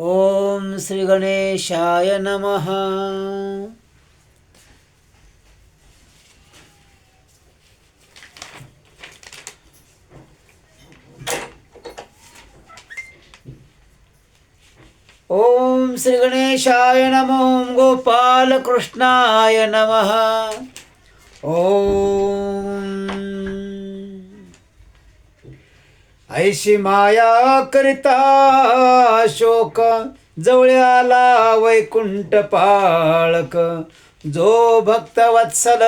ओम श्री गणेशाय नमः. ओम श्री गणेशाय नमो गोपाल कृष्णाय नमः. ओम ऐशी माया करिता शोक जवळ आला वैकुंठ पाळक. जो भक्त वत्सल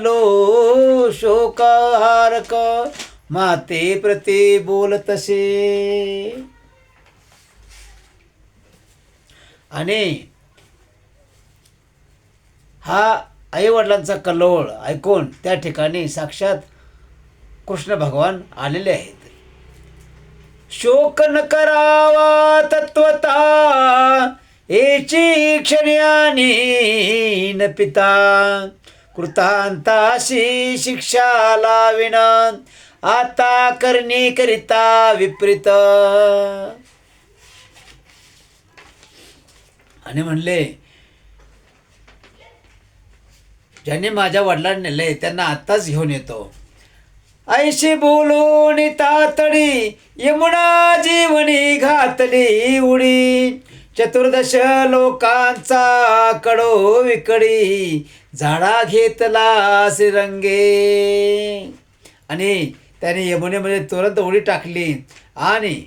लो शोकहारक माते प्रती बोल तसे. आणि हा आईवडिलांचा कल्लोळ ऐकून त्या ठिकाणी साक्षात कृष्ण भगवान आलेले आहेत. शोक न करावा तत्वता एची क्षण्यानी न पिता. कृतांताशी शिक्षा लाविन आता करणे करिता विपरीत. आणि म्हणले ज्यांनी माझ्या वडिलांना नेलंय त्यांना आत्ताच घेऊन येतो. ऐशी बोलून तातडी यमुना जीवनी घातली उडी. चतुर्दश लोकांचा कडो विकडी झाडा घेतला श्रीरंगे. आणि त्याने यमुनेमध्ये तुरंत उडी टाकली आणि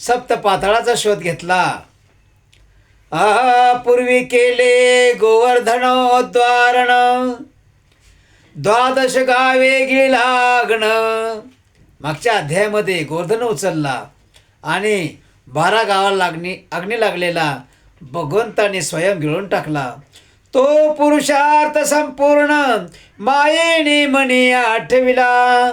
सप्त पाताळाचा शोध घेतला. पूर्वी केले गोवर्धनोद्वारण. द्वादश गावे गिळागण मागच्या अध्यायामध्ये गोवर्धन उचलला आणि बारा गावाला लागणी अग्नी लागलेला. भगवंताने स्वयं गिळून टाकला. तो पुरुषार्थ संपूर्ण मायेने मनी आठविला.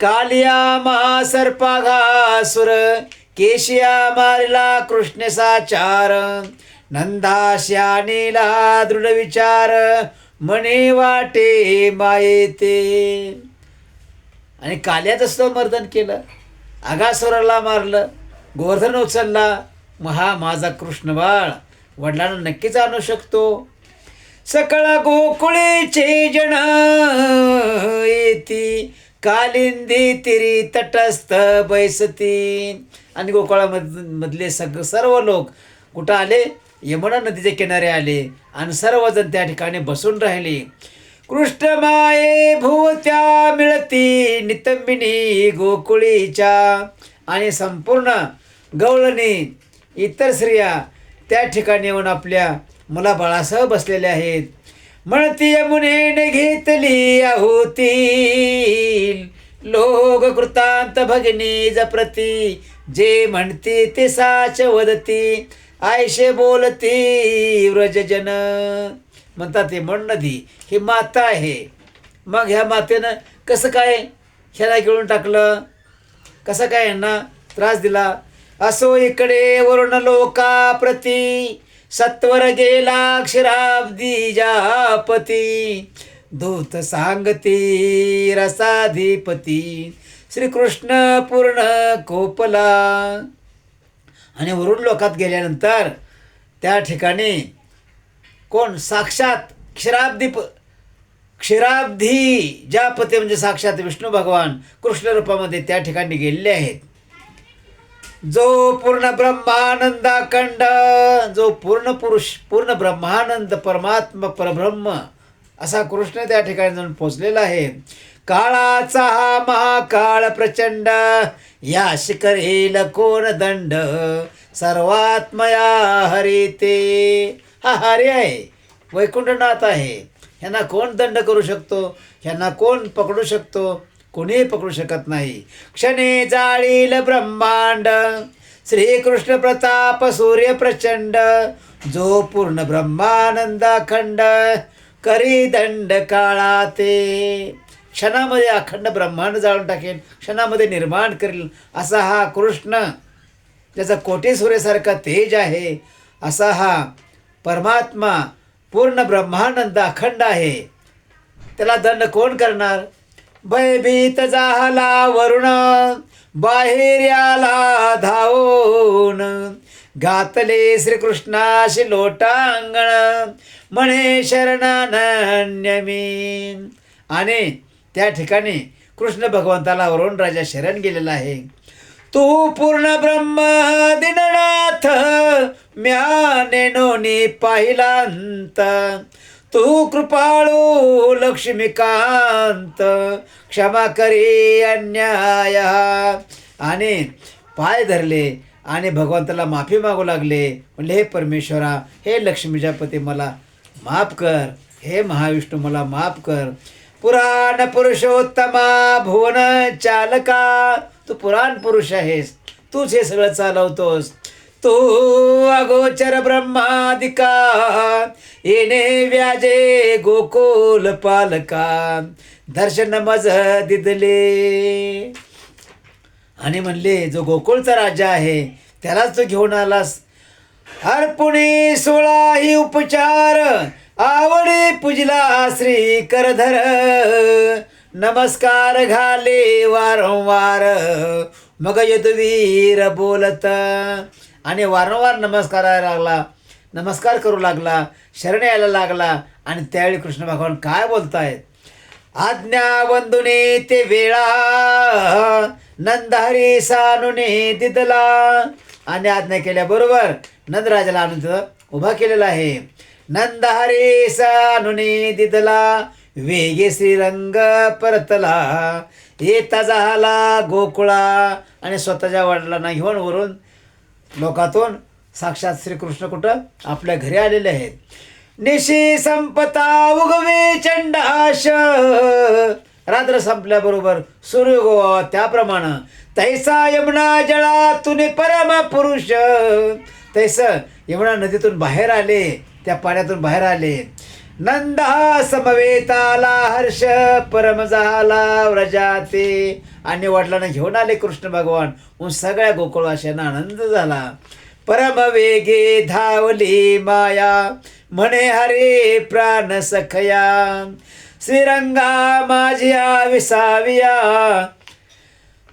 कालिया महासर्पाघासुर केशिया मारिला कृष्णसाचार नंदाश्या नंदाश्यानीला दृढ विचार म्हणे वाटे मायेते. आणि काल्यात असतं मर्दन केलं आगासुराला मारलं गोवर्धन उचलला महा माझा कृष्ण बाळ वडिलांना नक्कीच आणू शकतो. सकळ गोकुळीचे जण येती कालिंदी तिरी तटस्थ बैसती. आणि गोकुळामध मधले सग सर्व लोक कुठं आले? यमुना नदीच्या किनारे आले आणि सर्वजण त्या ठिकाणी बसून राहिले. कृष्ण माये भूत्या मिळती नितंबिनी गोकुळीच्या आणि संपूर्ण गवळणी इतर स्त्रिया त्या ठिकाणी येऊन आपल्या मुलाबाळासह बसलेल्या आहेत. म्हणती यमुनेने घेतली आहुती. लोक कृतांत भगिनी जप्रती जे म्हणती ते साच वदती. आयशे बोलती व्रजजन. म्हणतात ते म्हण नदी ही माता आहे. मग ह्या मातेनं कसं काय ह्याला गिळून टाकलं? कसं काय यांना त्रास दिला? असो इकडे वरुण लोकाप्रती सत्वर गेला क्षराब्दी जापती धूत सांगती रसाधिपती. श्रीकृष्ण पूर्ण कोपला. आणि वरुण लोकात गेल्यानंतर त्या ठिकाणी कोण? साक्षात क्षीराब्दी प क्षीराब्धी जापते म्हणजे साक्षात विष्णू भगवान कृष्ण रूपामध्ये त्या ठिकाणी गेलेले आहेत. जो पूर्ण ब्रह्मानंदाखंड जो पूर्ण पुरुष पूर्ण ब्रह्मानंद परमात्मा परब्रह्म असा कृष्ण त्या ठिकाणी जाऊन पोचलेला आहे. काळाचा हा महाकाळ प्रचंड या शिखर येईल कोण दंड? सर्वात्मया हरी ते हा हरी आहे वैकुंठनाथ आहे. ह्यांना कोण दंड करू शकतो? ह्यांना कोण पकडू शकतो? कोणीही पकडू शकत नाही. क्षणे जाळील ब्रह्मांड श्रीकृष्ण प्रताप सूर्य प्रचंड जो पूर्ण ब्रह्मानंदाखंड करी दंड काळा ते क्षणामध्ये अखंड ब्रह्मांड जाळून टाकेल क्षणामध्ये निर्माण करेल. असा हा कृष्ण ज्याचा कोटी तेज आहे असा हा परमात्मा पूर्ण ब्रह्मानंद अखंड आहे. त्याला दंड कोण करणार? भयभीत झाला वरुण बाहेर आला धावून. गातले श्रीकृष्णाशी लोटांगण म्हणे शरणानन्य मी आणि त्या ठिकाणी कृष्ण भगवंताला वरून राजा शरण गेलेला आहे. तू पूर्ण ब्रह्म दिननाथ म्याने नोनी पाहिलांत. तू कृपाळू लक्ष्मीकांत क्षमा करी अन्याय. आणि पाय धरले आणि भगवंताला माफी मागू लागले. म्हणले हे परमेश्वरा हे लक्ष्मीच्या पती मला माफ कर. हे महाविष्णू मला माफ कर. पुराण पुरुषोत्तमा भुवन चालका. तू पुराण पुरुष आहेस. तूच हे सगळं चालवतोस. तू अगोचर ब्रह्मादिका. येणे व्याजे गोकुल पालका. दर्शन मज दिदले. आणि म्हणले जो गोकुळचा राजा आहे त्यालाच तू घेऊन आलास. अर्पुणी सोळा ही उपचार आवडी पूजला श्री करधर. नमस्कार घाले वारंवार मग यदवीर बोलत. आणि वारंवार नमस्कारायला लागला. नमस्कार करू लागला शरण यायला लागला आणि त्यावेळी कृष्ण भगवान काय बोलतायत? आज्ञावंदुने ते वेळा. नंदहरी सानुने दिदला. आणि आज्ञा केल्याबरोबर नंदराजाला आणून तिथं उभा केलेला आहे. नंदहरी सानुने दिदला. वेगे श्रीरंग परतला. येता झाला गोकुळा. आणि स्वतःच्या वडिलांना घेऊन वरून लोकातून साक्षात श्रीकृष्ण कुठं आपल्या घरी आलेले आहेत. निशी संपता उगवे चंडाश रात्र संपल्याबरोबर सूर्य गोवा त्याप्रमाणे तैसा यमुना जळा तुने परम पुरुष. तैस यमुना नदीतून बाहेर आले त्या पाण्यातून बाहेर आले. नंदा समवेताला हर्ष परम झाला व्रजाते आणि वडिलांना घेऊन आले कृष्ण भगवान. म्हणून सगळ्या गोकुळवाशांना आनंद झाला. परम वेगे धावली माया. म्हणे हरे प्राण सखया श्रीरंगा माझ्या विसाविया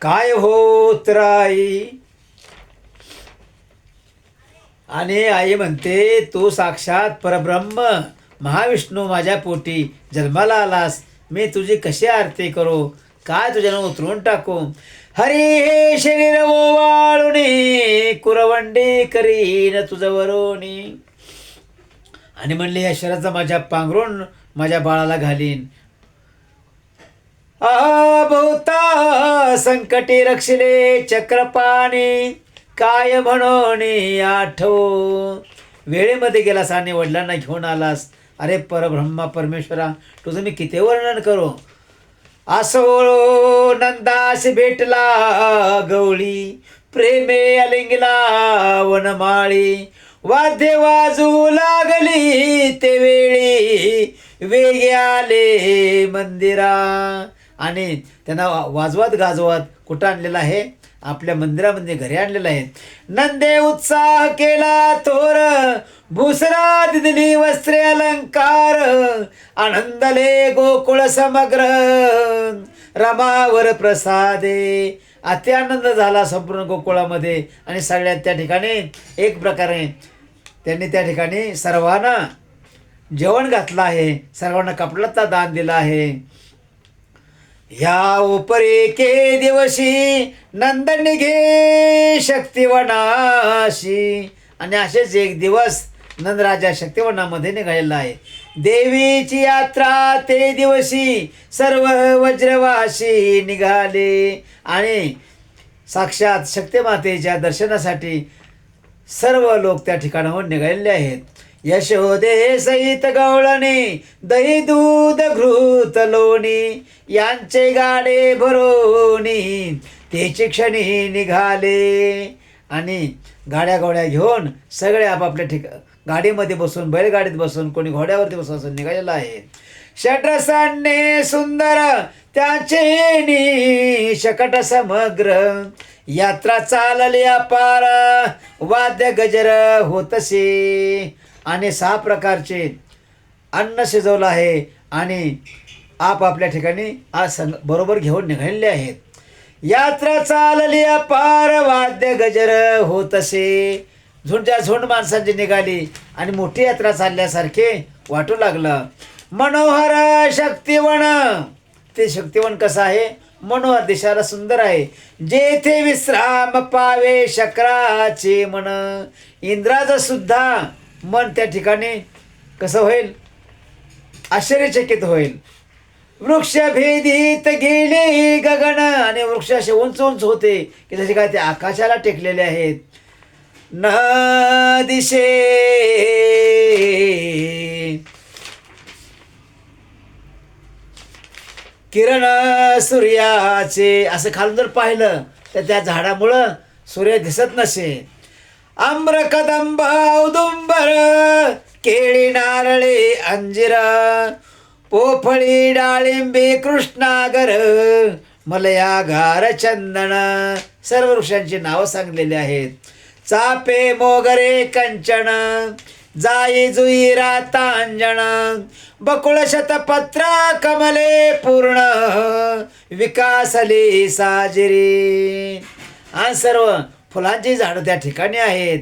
काय होत राई? आणि आई म्हणते तू साक्षात परब्रह्म महाविष्णू माझ्या पोटी जन्माला आलास. मी तुझी कशी आरती करू? काय तुझ्यानं उतरून टाकू? हरी हे शरीर ओवाळुनी कुरवंडी करीन तुझं वरोनी आणि म्हणले या शरीराचा माझ्या पांघरून माझ्या बाळाला घालीन. आ बहुता संकटी रक्षिले चक्रपाणी काय म्हणून आठव वेळेमध्ये गेलास आणि वडिलांना घेऊन आलास. अरे परब्रह्मा परमेश्वरा तुझं मी किती वर्णन करू? असो नंदास भेटला गवळी प्रेमे अलिंगला वनमाळी वाद्य वाजू लागली ते वेळी. वेगे आले मंदिरा. आणि त्यांना वा- वाजवत गाजवत कुठं आणलेलं आहे? आपल्या मंदिरामध्ये घरी आणलेलं आहे. नंदे उत्साह केला थोर. भुसरा दिदली वस्त्रे अलंकार. आनंदले गोकुळ समग्र. रमावर प्रसादे. अति आनंद झाला संपूर्ण गोकुळामध्ये. आणि सगळ्यात त्या ठिकाणी एक प्रकारे त्यांनी त्या ठिकाणी सर्वांना जेवण घातलं आहे. सर्वांना कपड्याचा दान दिला आहे. या उपरे के दिवशी नंदन घे शक्तिवनाशी. आणि असेच एक दिवस नंदराजा शक्तिवनामध्ये निघालेला आहे. देवीची यात्रा ते दिवशी सर्व वज्रवाशी निघाले. आणि साक्षात शक्तिमातेच्या दर्शनासाठी सर्व लोक त्या ठिकाणाहून निघालेले आहेत. यशोदे सहित गवळणी दही दूध घृत लोणी यांचे गाडे भरोनी तेची क्षणी निघाले. आणि गाड्या गोड्या घेऊन सगळे आपापल्या ठिका गाडीमध्ये बसून बैलगाडीत बसून कोणी घोड्यावरती बसून निघालेलं आहे. षटसान्ने सुंदर त्याचे नी शकट समग्र यात्रा चालली अपार. वाद्य गजर होतसे. आणि सहा प्रकारचे अन्न शिजवलं आहे आणि आपापल्या ठिकाणी आज संग बरोबर घेऊन निघालेले आहेत. यात्रा चालली अपार. वाद्य गजर होतसे. झुंडच्या झुंड माणसांची निघाली आणि मोठी यात्रा चालल्यासारखे वाटू लागलं. मनोहर शक्तिवण ते शक्तिवण कसं आहे? मनोहर दिशाला सुंदर आहे. जेथे विश्राम पावे शक्राचे मन. इंद्राचं सुद्धा मन त्या ठिकाणी कसं होईल? आश्चर्यचकित होईल. वृक्ष भेदीत गेले गगन. आणि वृक्ष असे उंच उंच होते की जसे काय ते आकाशाला टेकलेले आहेत. न दिशे किरण सूर्याचे असं खालून जर पाहिलं तर त्या झाडामुळं सूर्य दिसत नसे. आम्र कदंब औदुंबर केळी नारळे अंजिरा पोफळी डाळिंबी कृष्णागर मलया गार चंदन सर्व वृक्षांची नावं सांगलेली आहेत. चापे मोगरे कंचन जाई जुई रातांजन बकुळ शतपत्रा कमले पूर्ण. विकासले साजरे. हा सर्व फुलांची झाडं त्या ठिकाणी आहेत.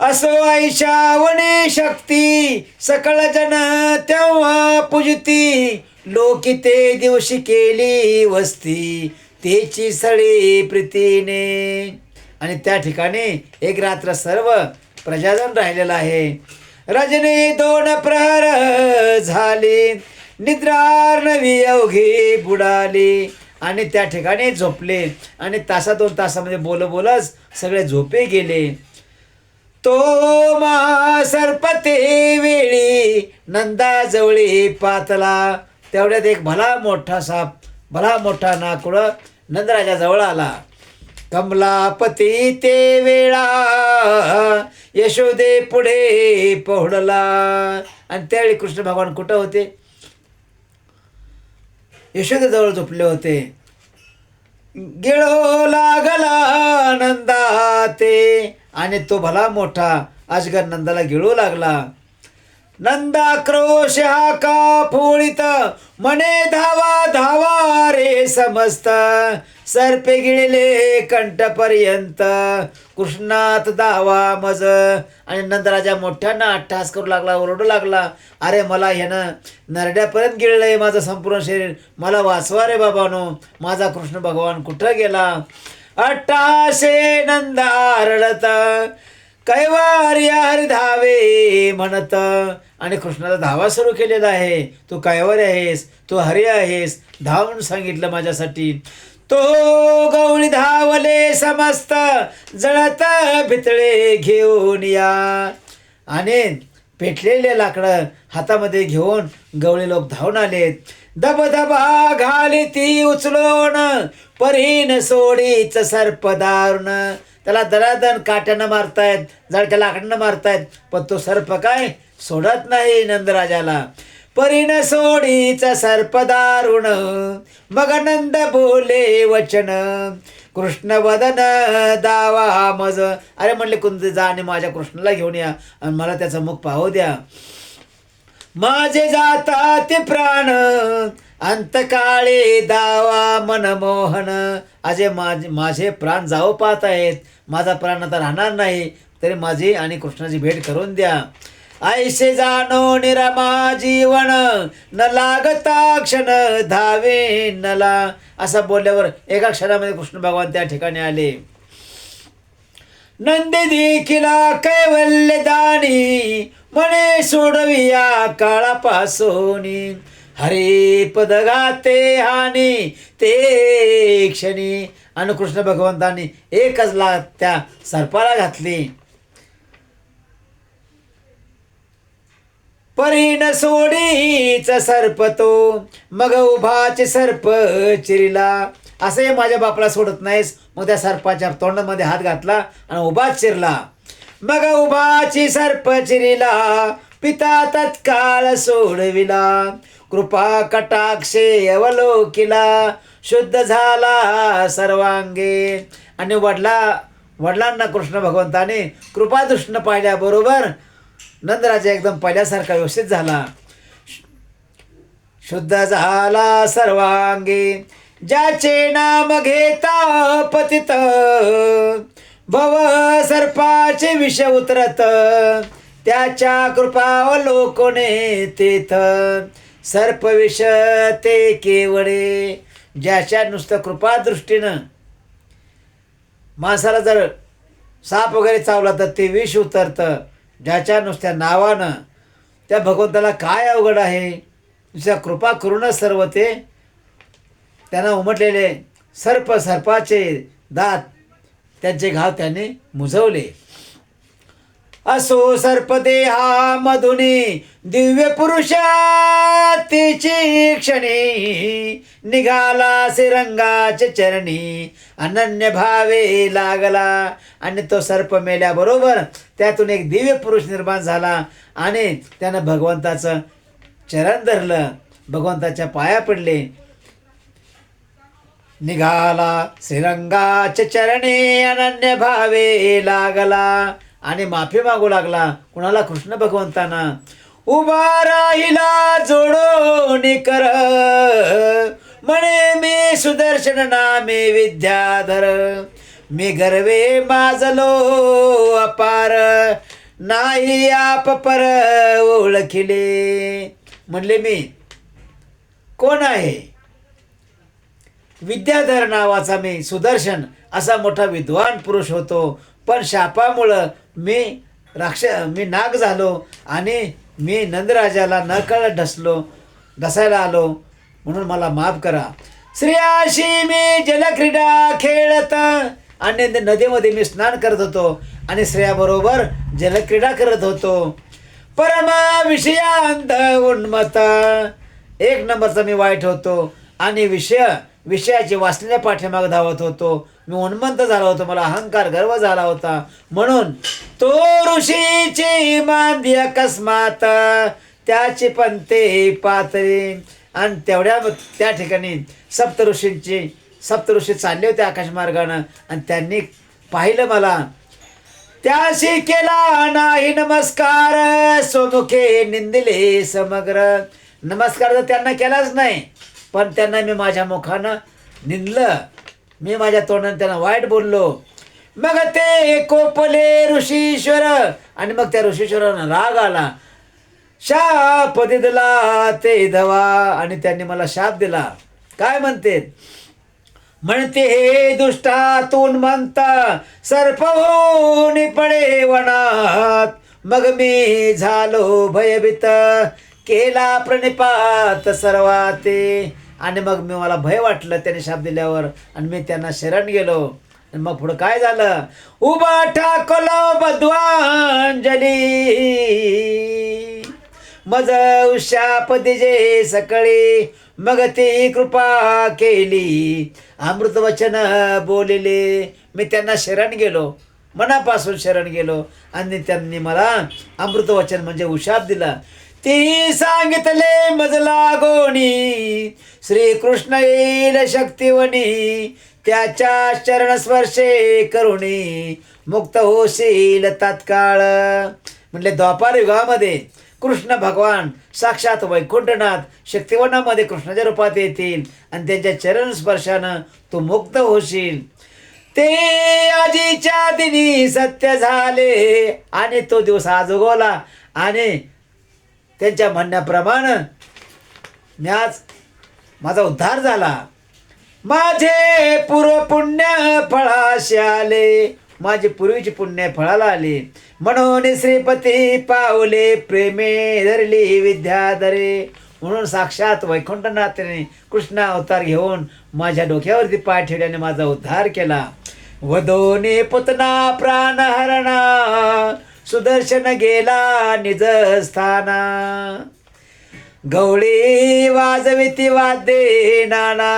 असो ऐशावणे शक्ती सकळ जन तेव्हा पूजती. लोकी ते दिवशी केली वस्ती तेची सळी प्रीतीने. आणि त्या ठिकाणी एक रात्र सर्व प्रजाजन राहिलेलं आहे. रजनी दोन प्रहर झाली. निद्रार नवी अवघी बुडाली. आणि त्या ठिकाणी झोपले. आणि तासा दोन तासामध्ये म्हणजे बोल बोलच सगळे झोपे गेले. तो मा सर्पते वेळी नंदाजवळी पातला. तेवढ्यात एक भला मोठा साप भला मोठा नाकुळ नंदराजाजवळ आला. कमलापती ते वेळा यशोदे पुढे पोहडला. आणि त्यावेळी कृष्ण भगवान कुठं होते? यशोदेजवळ झोपले होते. गिळो लागला नंदा ते आणि तो भला मोठा अजगर नंदाला गिळू लागला. नंदा क्रोश हा का फोळीत? मने धावा धावा रे समस्त. सर्पे गिळले कंठपर्यंत. कृष्णात दावा मज. आणि नंदराजा मोठ्यांना अट्टहास करू लागला ओरडू लागला. अरे मला ह्यानं नरड्यापर्यंत गिळलंय माझं संपूर्ण शरीर. मला वाचवा रे बाबानो. माझा कृष्ण भगवान कुठं गेला? अट्टहासे नंदा रडत कैवारी हरी धावे म्हणत. आणि कृष्णाचा धावा सुरू केलेला आहे. तू कैवारी आहेस तू हरी आहेस धावून सांगितलं माझ्यासाठी. तो गवळी धावले समस्त जळत भितळे घेऊन या. आणि पेटलेले लाकडं हातामध्ये घेऊन गवळी लोक धावून आलेत. दबदबा घाली ती उचलून परीन सोडीच सर्प दारुण. त्याला दरादन काट्यानं मारतायत जळक्या लाकडानं मारतायत पण तो सर्प काय सोडत नाही नंदराजाला. परीन सोडीचा सर्प दारुण मग नंद बोले वचन कृष्ण वदन दावा मज. अरे म्हणले कुंद जा आणि माझ्या कृष्णाला घेऊन या आणि मला त्याचं मुख पाहू द्या. माझे जाता ते प्राण अंतकाळे दावा मनमोहन अजे माझे माझे प्राण जाऊ पाहत आहेत. माझा प्राण आता राहणार नाही. तरी माझी आणि कृष्णाची भेट करून द्या. ऐसे जाणो निरमा जीवन. न लागता क्षण धावे नला. असं बोलल्यावर एका क्षणामध्ये कृष्ण भगवान त्या ठिकाणी आले. नंदी देखिला कैवल्य दानी म्हणे सोडविया काळापासून. हरे पद गाते हानी ते क्षणी आणि कृष्ण भगवंतांनी एकच ला त्या सर्पाला घातली. परीन सोडीच सर्प तो मग उभाचे सर्प चिरिला. असंही माझ्या बापाला सोडत नाहीस मग त्या सर्पाच्या तोंडामध्ये हात घातला आणि उभाच चिरला. मग उभाची सर्प चिरिला पिता तत्काळ सोडविला. कृपा कटाक्षे अवलोकिला शुद्ध झाला सर्वांगे. आणि वडला वडिलांना कृष्ण भगवंताने कृपादृष्ण पाहिल्याबरोबर नंदराजा एकदम पहिल्यासारखा व्यवस्थित झाला. शुद्ध झाला सर्वांगी. ज्याचे नाम घेता पतित भव सर्पाचे विष उतरत त्याच्या कृपावलोकने तेथ सर्प विष ते केवळे ज्याच्या नुसतं कृपादृष्टीनं माणसाला जर साप वगैरे चावला तर ते विष उतरतं ज्याच्या नुसत्या नावानं. त्या भगवंताला काय अवघड आहे? नुसत्या कृपा करूनच सर्व ते त्यांना उमटलेले सर्प सर्पाचे दात त्यांचे घाव त्याने मुजवले. असो सर्पदेहा मधुनी दिव्य पुरुषा तिची क्षणी. निघाला सिरंगाचे चरणी अनन्य भावे लागला. आणि तो सर्प मेल्याबरोबर त्यातून एक दिव्य पुरुष निर्माण झाला आणि त्यानं भगवंताचं चरण धरलं. भगवंताच्या पाया पडले. निघाला श्रीरंगाचे चरणे अनन्य भावे लागला. आणि माफी मागू लागला. कुणाला? कृष्ण भगवंताना. उभा राहिला जोडून कर म्हणे मी सुदर्शन नामे विद्याधर. मी गर्वे माजलो अपार. नाही आप पर ओळखिले. म्हणले मी कोण आहे? विद्याधर नावाचा मी सुदर्शन. असा मोठा विद्वान पुरुष होतो. पण शापामुळं मी राक्ष मी नाग झालो आणि मी नंदराजाला नकळत ढसलो ढसायला आलो म्हणून मला माफ करा. श्रेयाशी मी जलक्रीडा खेळत आणि नदीमध्ये मी स्नान करत होतो आणि श्रेयाबरोबर जलक्रीडा करत होतो. परमा विषयांत उन्मत एक नंबरचा मी वाईट होतो आणि विषय विषयाची वाचलेल्या पाठीमाग धावत होतो. मी उन्मंत झाला होतो मला अहंकार गर्व झाला होता. म्हणून तो ऋषीची मांदी अकस्मात त्याची पण ते पातळी. आणि तेवढ्या त्या ठिकाणी सप्त ऋषींची सप्त ऋषी चालले होते आकाशमार्गानं. आणि त्यांनी पाहिलं मला त्याशी केला नाही नमस्कार स्वमुखे निंदिले समग्र. नमस्कार तर त्यांना केलाच नाही पण त्यांना मी माझ्या मुखानं निंदलं. मी माझ्या तोंडाने त्यांना वाईट बोललो. मग ते कोपले ऋषीश्वर. आणि मग त्या ऋषीश्वरांना राग आला. शाप दिला ते धवा. आणि त्यांनी मला शाप दिला. काय म्हणते? म्हणते हे दुष्टातून म्हणता सर्प होऊन पडे वनात. मग मी झालो भयभीत. केला प्रणिपात सर्वाते. आणि मग मी मला भय वाटलं त्याने शाप दिल्यावर. आणि मी त्यांना शरण गेलो. आणि मग पुढं काय झालं? उभा ठाकलो बद्वांजली. मज शाप दिजे सकळी. मग ती कृपा केली. अमृत वचन बोलले. मी त्यांना शरण गेलो. मनापासून शरण गेलो. आणि त्यांनी मला अमृत वचन म्हणजे उशाप दिला. ती सांगितले मजला गोणी श्रीकृष्ण येईल शक्तिवनी त्याच्या चरण स्पर्शे करुणी. मुक्त होशील तात्काळ. म्हणले द्वापार युगामध्ये कृष्ण भगवान साक्षात वैकुंठनाथ शक्तिवनामध्ये कृष्णाच्या रूपात येतील आणि त्यांच्या चरण स्पर्शानं तू मुक्त होशील. ते आजीच्या दिनी सत्य झाले आणि तो दिवस आज उगवला आणि त्यांच्या म्हणण्याप्रमाणे मी आज माझा उद्धार झाला. माझे पूर्व पुण्य फळाशी आले. माझे पूर्वीचे पुण्य फळाला आले. म्हणून श्रीपती पावले प्रेमे धरली विद्याधरे म्हणून साक्षात वैकुंठनाथने कृष्ण अवतार घेऊन माझ्या डोक्यावरती पाय ठेवल्याने माझा उद्धार केला. वधोने पुतना प्राणहरणा सुदर्शन गेला निज स्थाना. गवळी वाजविती वाद्ये नाना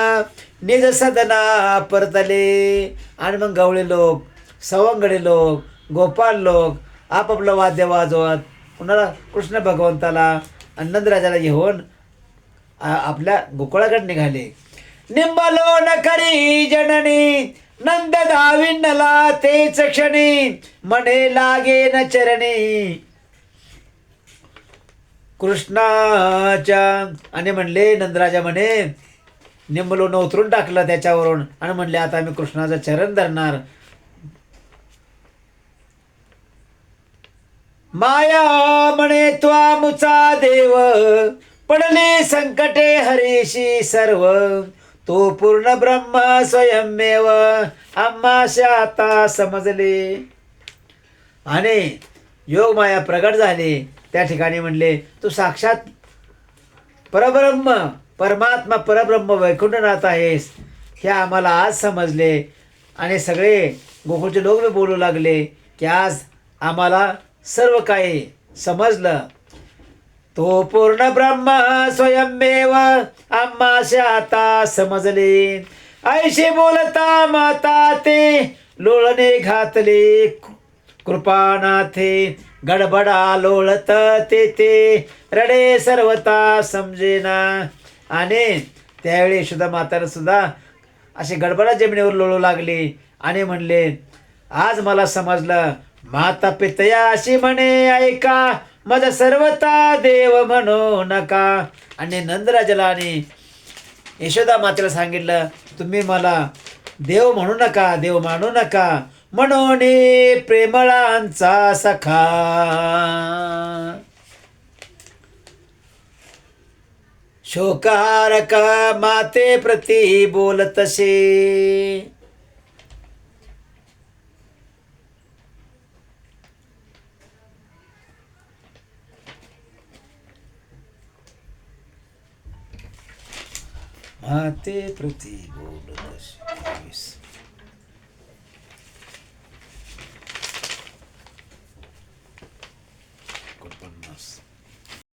निज सदना परतले. आणि मग गवळी लोक सवंगडे लोक गोपाल लोक आपापलं वाद्य वाजवत पुन्हा कृष्ण भगवंताला नंदराजाला घेऊन आपल्या गोकुळाकडे निघाले. निंबलो न करी जननी नंद धाविनला तेच क्षणी म्हणे लागे न चरणी. कृष्णाच्या आणि म्हणले नंदराजा म्हणे निंबलोनं उतरून टाकलं त्याच्यावरून. आणि म्हणले आता आम्ही कृष्णाचं चरण धरणार. माया म्हणे त्वा मुचा देव पडले संकटे हरीशी सर्व. तो पूर्ण ब्रह्म स्वयंमेव. आम्हाशा आता समजले. आणि योग माया प्रगट झाली. त्या ठिकाणी म्हणले तू साक्षात परब्रह्म परमात्मा परब्रह्म वैकुंठनाथ आहेस. हे आम्हाला आज समजले. आणि सगळे गोकुळचे लोक बोलू लागले की आज आम्हाला सर्व काही समजलं. तो पूर्ण ब्रह्म स्वयंमेव. आम्हाशी आता समजले. ऐशी बोलता माता ते. लोळणे घातले. कृपानाथे गडबडा लोळत ते ते रडे सर्वता समजेना. आणि त्यावेळी सुद्धा माताला सुद्धा अशी गडबडा जमिनीवर लोळू लागली. आणि म्हणले आज मला समजलं. माता पितया अशी म्हणे ऐका माझा सर्वता देव म्हणू नका. आणि नंदराजाला आणि यशोदा मातेला सांगितलं तुम्ही मला देव म्हणू नका देव मानू नका. म्हणून प्रेमळांचा सखा. शोकहारक माते प्रती बोलतसे माते प्रती बोलतसे